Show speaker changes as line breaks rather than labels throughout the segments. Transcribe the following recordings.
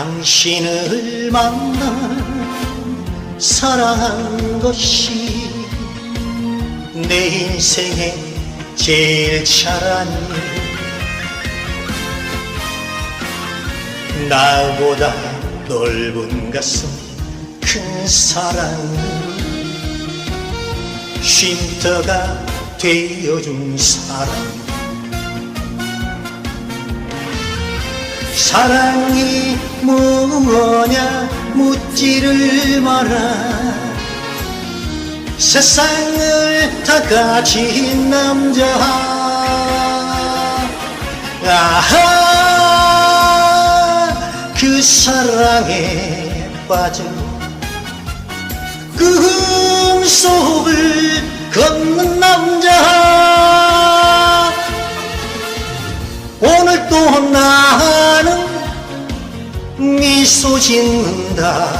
당신을 만나 사랑한 것이 내 인생의 제일 잘한 일 나보다 넓은 가슴 큰 사랑 쉼터가 되어준 사랑 사랑이 뭐냐 묻지를 마라. 세상을 다 가진 남자. 아하 그 사랑에 빠져. 꿈속을 걷는 남자 미소 짓는다.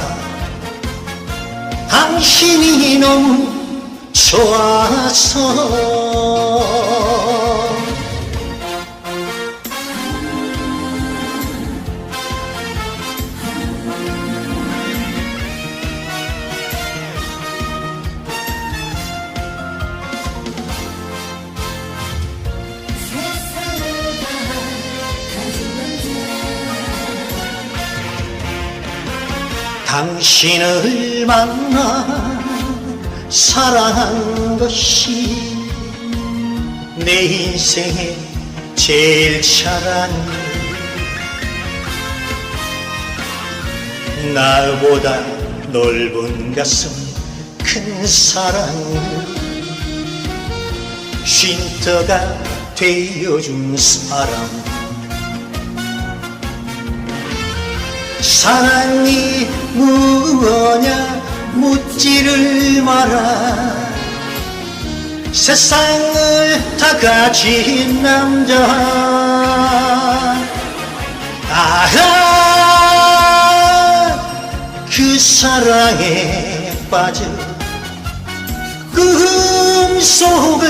당신이 너무 좋아서 당신을 만나 사랑한 것이 내 인생의 제일 잘한 일. 나보다 넓은 가슴 큰 사랑 쉼터가 되어준 사람 사랑이 무엇냐 묻지를 마라. 세상을 다 가진 남자. 아하 그 사랑에 빠져 꿈속을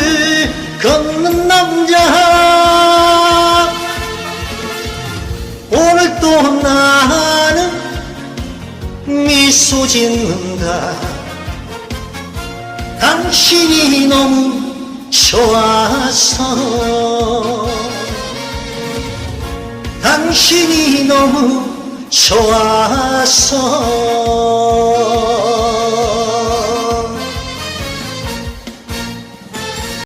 소 짓는다. 당신이 너무 좋아서. 당신이 너무 좋아서